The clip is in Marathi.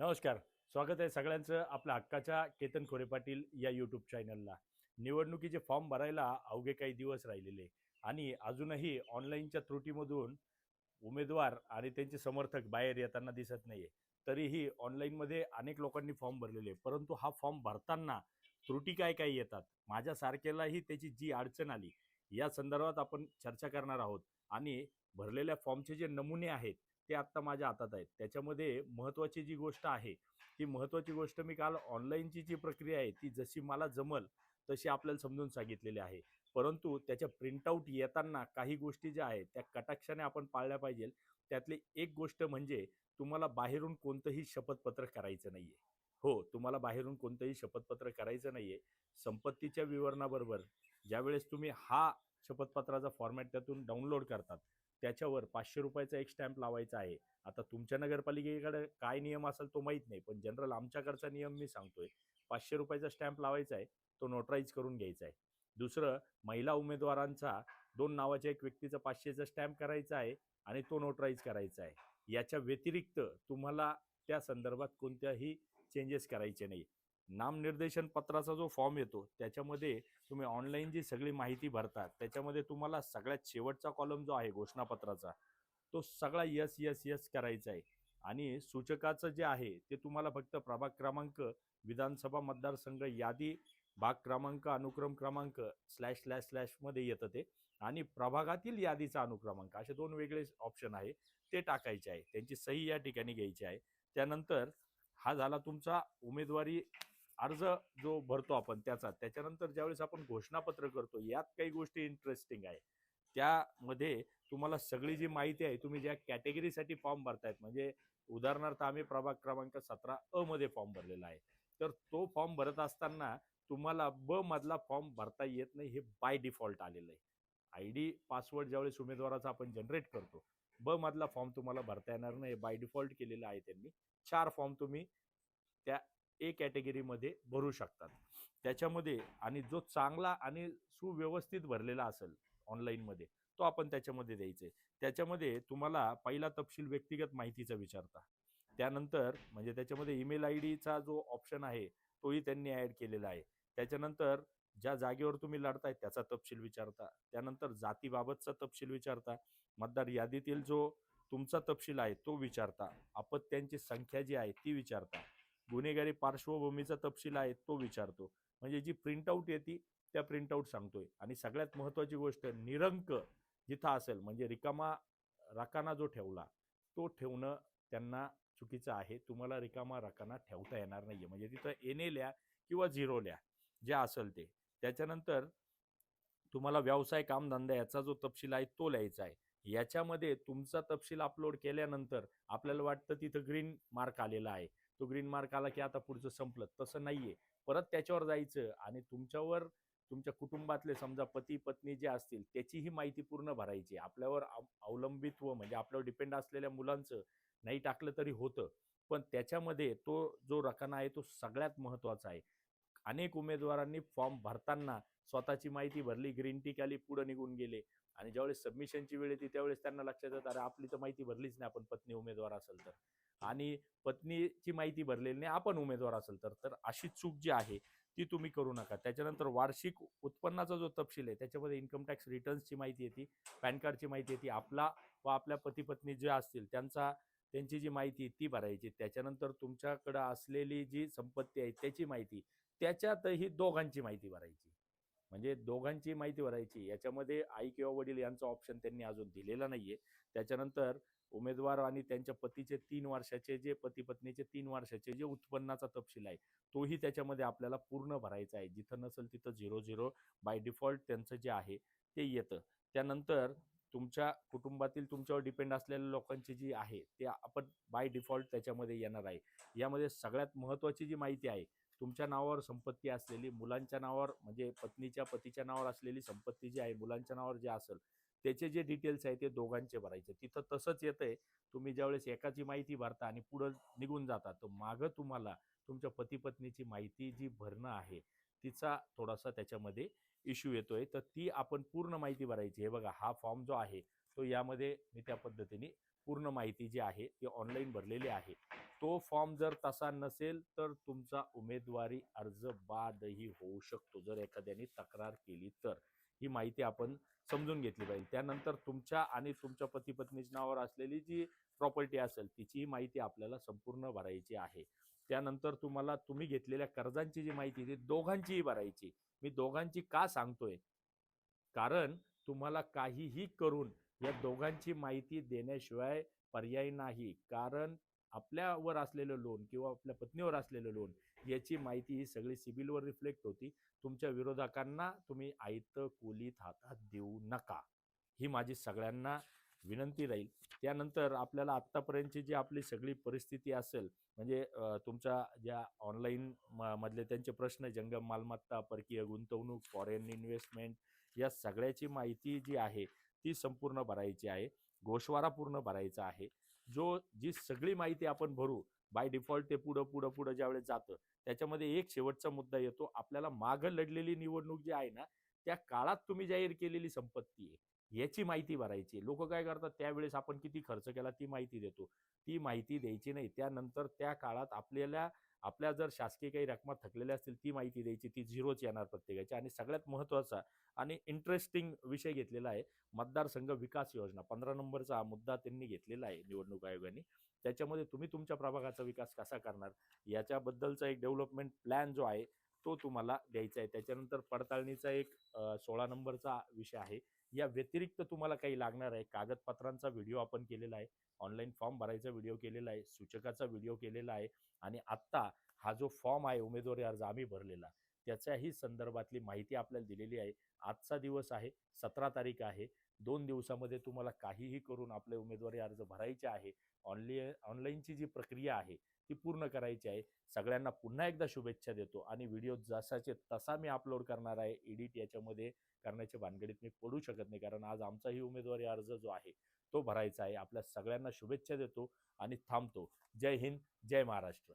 नमस्कार. स्वागत आहे सगळ्यांचं आपल्या हक्काच्या केतन खोरे पाटील या यूट्यूब चॅनलला निवडणुकीचे फॉर्म भरायला अवघे काही दिवस राहिलेले. आणि अजूनही ऑनलाईनच्या त्रुटीमधून उमेदवार आणि त्यांचे समर्थक बाहेर येताना दिसत नाही आहे तरीही ऑनलाईनमध्ये अनेक लोकांनी फॉर्म भरलेले. आहे. परंतु हा फॉर्म भरताना त्रुटी काय काय येतात? माझ्यासारख्यालाही त्याची जी अडचण आली या संदर्भात आपण चर्चा करणार आहोत. आणि भरलेल्या फॉर्मचे जे नमुने आहेत ते आत्ता माझ्या हातात आहेत. त्याच्यामध्ये महत्त्वाची जी गोष्ट आहे ती महत्त्वाची गोष्ट मी काल ऑनलाईनची जी प्रक्रिया आहे ती जशी मला जमल तशी आपल्याला समजून सांगितलेली आहे. परंतु त्याच्या प्रिंटआउट येताना काही गोष्टी ज्या आहेत त्या कटाक्षाने आपण पाळल्या पाहिजे. त्यातली एक गोष्ट म्हणजे तुम्हाला बाहेरून कोणतंही शपथपत्र करायचं नाहीये. हो तुम्हाला बाहेरून कोणतंही शपथपत्र करायचं नाहीये. संपत्तीच्या विवरणाबरोबर ज्यावेळेस तुम्ही हा शपथपत्राचा फॉर्मॅट त्यातून डाउनलोड करतात. त्याच्यावर पाचशे रुपयाचा एक स्टॅम्प लावायचा आहे. आता तुमच्या नगरपालिकेकडे काय नियम असेल तो माहीत नाही पण जनरल आमच्याकडचा नियम मी सांगतोय. पाचशे रुपयाचा स्टॅम्प लावायचा आहे तो नोटराईज करून घ्यायचा आहे. दुसरं महिला उमेदवारांचा दोन नावाच्या एक व्यक्तीचा पाचशेचा स्टॅम्प करायचा आहे आणि तो नोटराईज करायचा आहे. याच्या व्यतिरिक्त तुम्हाला त्या संदर्भात कोणत्याही चेंजेस करायचे नाही. नामनिर्देशन पत्राचा जो फॉर्म येतो त्याच्यामध्ये तुम्ही ऑनलाईन जी सगळी माहिती भरता त्याच्यामध्ये तुम्हाला सगळ्यात शेवटचा कॉलम जो आहे घोषणापत्राचा तो सगळा यस यस यस करायचा आहे. आणि सूचकाचं जे आहे ते तुम्हाला फक्त प्रभाग क्रमांक विधानसभा मतदारसंघ यादी भाग क्रमांक अनुक्रम क्रमांक स्लॅश स्लॅश स्लॅशमध्ये येतं ते. आणि प्रभागातील यादीचा अनुक्रमांक असे दोन वेगळे ऑप्शन आहे ते टाकायचे आहे. त्यांची सही या ठिकाणी घ्यायची आहे. त्यानंतर हा झाला तुमचा उमेदवारी अर्ज जो भरतो आपण त्याचा त्याच्यानंतर ज्यावेळेस आपण घोषणापत्र करतो यात काही गोष्टी इंटरेस्टिंग आहे. त्यामध्ये तुम्हाला सगळी जी माहिती आहे तुम्ही ज्या कॅटेगरीसाठी फॉर्म भरतायत म्हणजे उदाहरणार्थ आम्ही प्रभाग क्रमांक सतरा अ मध्ये फॉर्म भरलेला आहे. तर तो फॉर्म भरत असताना तुम्हाला ब मधला फॉर्म भरता येत नाही हे बाय डिफॉल्ट आलेलं आहे. आय डी पासवर्ड ज्यावेळेस उमेदवाराचा आपण जनरेट करतो ब मधला फॉर्म तुम्हाला भरता येणार नाही बाय डिफॉल्ट केलेला आहे त्यांनी. चार फॉर्म तुम्ही त्या ए कॅटेगरीमध्ये भरू शकतात. त्याच्यामध्ये आणि जो चांगला आणि सुव्यवस्थित भरलेला असेल ऑनलाईनमध्ये तो आपण त्याच्यामध्ये द्यायचे. त्याच्यामध्ये तुम्हाला पहिला तपशील व्यक्तिगत माहितीचा विचारता. त्यानंतर म्हणजे त्याच्यामध्ये ईमेल आय डीचा जो ऑप्शन आहे तोही त्यांनी ॲड केलेला आहे. त्याच्यानंतर ज्या जागेवर तुम्ही लढताय त्याचा तपशील विचारता. त्यानंतर जातीबाबतचा तपशील विचारता. मतदार यादीतील जो तुमचा तपशील आहे तो विचारता. अपत्यांची संख्या जी आहे ती विचारता. गुन्हेगारी पार्श्वभूमीचा तपशील आहे तो विचारतो. म्हणजे जी प्रिंटआउट येते त्या प्रिंटआउट सांगतोय. आणि सगळ्यात महत्वाची गोष्ट निरंक जिथं असेल म्हणजे रिकामा राकाना जो ठेवला तो ठेवणं त्यांना चुकीचं आहे. तुम्हाला रिकामा राकाना ठेवता येणार नाहीये. म्हणजे तिथं एने किंवा झिरो लिहा जे असेल ते. त्याच्यानंतर तुम्हाला व्यवसाय कामधंदा याचा जो तपशील आहे तो लिहायचा आहे. याच्यामध्ये तुमचा तपशील अपलोड केल्यानंतर आपल्याला वाटतं तिथं ग्रीन मार्क आलेला आहे. तो ग्रीन मार्क आला की आता पुढचं संपलं. तसं नाहीये. परत त्याच्यावर जायचं आणि तुमच्यावर तुमच्या कुटुंबातले समजा पती पत्नी जे असतील त्याचीही माहिती पूर्ण भरायची. आपल्यावर अवलंबित्व म्हणजे आपल्यावर डिपेंड असलेल्या मुलांचं नाही टाकलं तरी होतं. पण त्याच्यामध्ये तो जो रकाना आहे तो सगळ्यात महत्त्वाचा आहे. अनेक उमेदवारांनी फॉर्म भरताना स्वतःची माहिती भरली ग्रीन टी आली पुढे निघून गेले. आणि ज्यावेळेस सबमिशनची वेळ येते त्यावेळेस त्यांना लक्षात येतं अरे आपली तर माहिती भरलीच नाही आपण पत्नी उमेदवार असेल तर. आणि पत्नीची माहिती भरलेली नाही आपण उमेदवार असेल तर. तर अशी चूक जी आहे ती तुम्ही करू नका. त्याच्यानंतर वार्षिक उत्पन्नाचा जो तपशील आहे त्याच्यामध्ये इन्कम टॅक्स रिटर्न्सची माहिती येते पॅन कार्डची माहिती येते आपला व आपल्या पती पत्नी जे असतील त्यांचा त्यांची जी माहिती आहे ती भरायची. त्याच्यानंतर तुमच्याकडं असलेली जी संपत्ती आहे त्याची माहिती त्याच्यातही दोघांची माहिती भरायची. म्हणजे दोघांची माहिती भरायची याच्यामध्ये आई किंवा वडील यांचा ऑप्शन त्यांनी अजून दिलेला नाहीये. त्याच्यानंतर उमेदवार आणि त्यांच्या पतीचे तीन वर्षाचे जे पती पत्नीचे तीन वर्षाचे जे उत्पन्नाचा तपशील आहे तोही त्याच्यामध्ये आपल्याला पूर्ण भरायचा आहे. जिथं नसेल तिथं झिरो झिरो बाय डिफॉल्ट त्यांचं जे आहे ते येतं. त्यानंतर तुमच्या कुटुंबातील तुमच्यावर डिपेंड असलेल्या लोकांची जी आहे ते आपण बाय डिफॉल्ट त्याच्यामध्ये येणार आहे. यामध्ये सगळ्यात महत्त्वाची जी माहिती आहे तुमच्या नावावर संपत्ती असलेली मुलांच्या नावावर म्हणजे पत्नीच्या पतीच्या नावावर असलेली संपत्ती जी आहे मुलांच्या नावावर जे असेल त्याचे जे डिटेल्स आहे ते दोघांचे भरायचे. तिथं तसंच येतंय तुम्ही ज्यावेळेस एकाची माहिती भरता आणि पुढं निघून जाता तर मागं तुम्हाला तुमच्या पती पत्नीची माहिती जी भरणं आहे तिचा थोडासा त्याच्यामध्ये इश्यू येतोय. तर ती आपण पूर्ण माहिती भरायची. हे बघा हा फॉर्म जो आहे तो यामध्ये मी त्या पद्धतीने पूर्ण माहिती जी आहे ती ऑनलाईन भरलेली आहे. तो फॉर्म जर तसा नसेल तर तुमचा उमेदवारी अर्ज बादही होऊ शकतो जर एखाद्याने तक्रार केली तर. ही माहिती आपण समजून घेतली पाहिजे. त्यानंतर तुमच्या आणि तुमच्या पती पत्नीच्या नावावर असलेली जी प्रॉपर्टी असेल तिची माहिती आपल्याला संपूर्ण भरायची आहे. त्यानंतर तुम्हाला तुम्ही घेतलेल्या कर्जांची जी माहिती ती दोघांचीही भरायची. मी दोघांची का सांगतोय? कारण तुम्हाला काहीही करून या दोघांची माहिती देण्याशिवाय पर्याय नाही. कारण आपल्यावर असलेलं लोन किंवा आपल्या पत्नीवर असलेलं लोन याची माहिती ही सगळी सिबिलवर रिफ्लेक्ट होती. तुमच्या विरोधकांना तुम्ही आयत कोलीत हातात देऊ नका. ही माझी सगळ्यांना विनंती राहील. त्यानंतर आपल्याला आत्तापर्यंतची जी आपली सगळी परिस्थिती असेल म्हणजे तुमच्या ज्या ऑनलाईन मधले त्यांचे प्रश्न जंगम मालमत्ता परकीय गुंतवणूक फॉरेन इन्व्हेस्टमेंट या सगळ्याची माहिती जी आहे ती संपूर्ण भरायची आहे. घोषवारा पूर्ण भरायचा आहे. जो जी सगळी माहिती आपण भरू बाय डिफॉल्ट ते पुढं पुढं पुढं ज्यावेळेस जातं त्याच्यामध्ये एक शेवटचा मुद्दा येतो. आपल्याला मागं लढलेली निवडणूक जी आहे ना त्या काळात तुम्ही जाहीर केलेली संपत्ती आहे. याची माहिती भरायची लोक काय करतात त्यावेळेस आपण किती खर्च केला ती माहिती देतो. ती माहिती द्यायची नाही. त्यानंतर त्या काळात आपल्याला आपल्या जर शासकीय काही रकमा थकलेल्या असतील ती माहिती द्यायची. ती झिरोच येणार प्रत्येकाची. आणि सगळ्यात महत्त्वाचा आणि इंटरेस्टिंग विषय घेतलेला आहे मतदारसंघ विकास योजना. पंधरा नंबरचा हा मुद्दा त्यांनी घेतलेला आहे निवडणूक आयोगाने. त्याच्यामध्ये तुम्ही तुमच्या प्रभागाचा विकास कसा करणार? याच्याबद्दलचा एक डेव्हलपमेंट प्लॅन जो आहे तो तुम्हाला द्यायचा आहे. त्याच्यानंतर पडताळणीचा एक सोळा नंबरचा विषय आहे. या व्यतिरिक्त तुम्हाला काही लागणार आहे. कागदपत्रांचा व्हिडिओ आपण केलेला आहे. ऑनलाईन फॉर्म भरायचा व्हिडिओ केलेला आहे. सूचकाचा व्हिडिओ केलेला आहे. आणि आत्ता हा जो फॉर्म आहे उमेदवारी अर्ज आम्ही भरलेला. त्याच्याही संदर्भातली माहिती आपल्याला दिलेली आहे. आजचा दिवस आहे. सतरा तारीख आहे. दोन दिवसामध्ये तुम्हाला काहीही करून आपले उमेदवारी अर्ज भरायचे आहे. ऑनली ऑनलाईनची जी प्रक्रिया आहे ती पूर्ण करायची आहे. सगळ्यांना पुन्हा एकदा शुभेच्छा देतो आणि व्हिडिओ जसाचे तसा मी अपलोड करणार आहे. एडिट याच्यामध्ये करण्याच्या भानगडीत मी पडू शकत नाही. कारण आज आमचाही उमेदवारी अर्ज जो आहे तो भरायचा आहे. आपल्या सगळ्यांना शुभेच्छा देतो आणि थांबतो. जय हिंद जय महाराष्ट्र.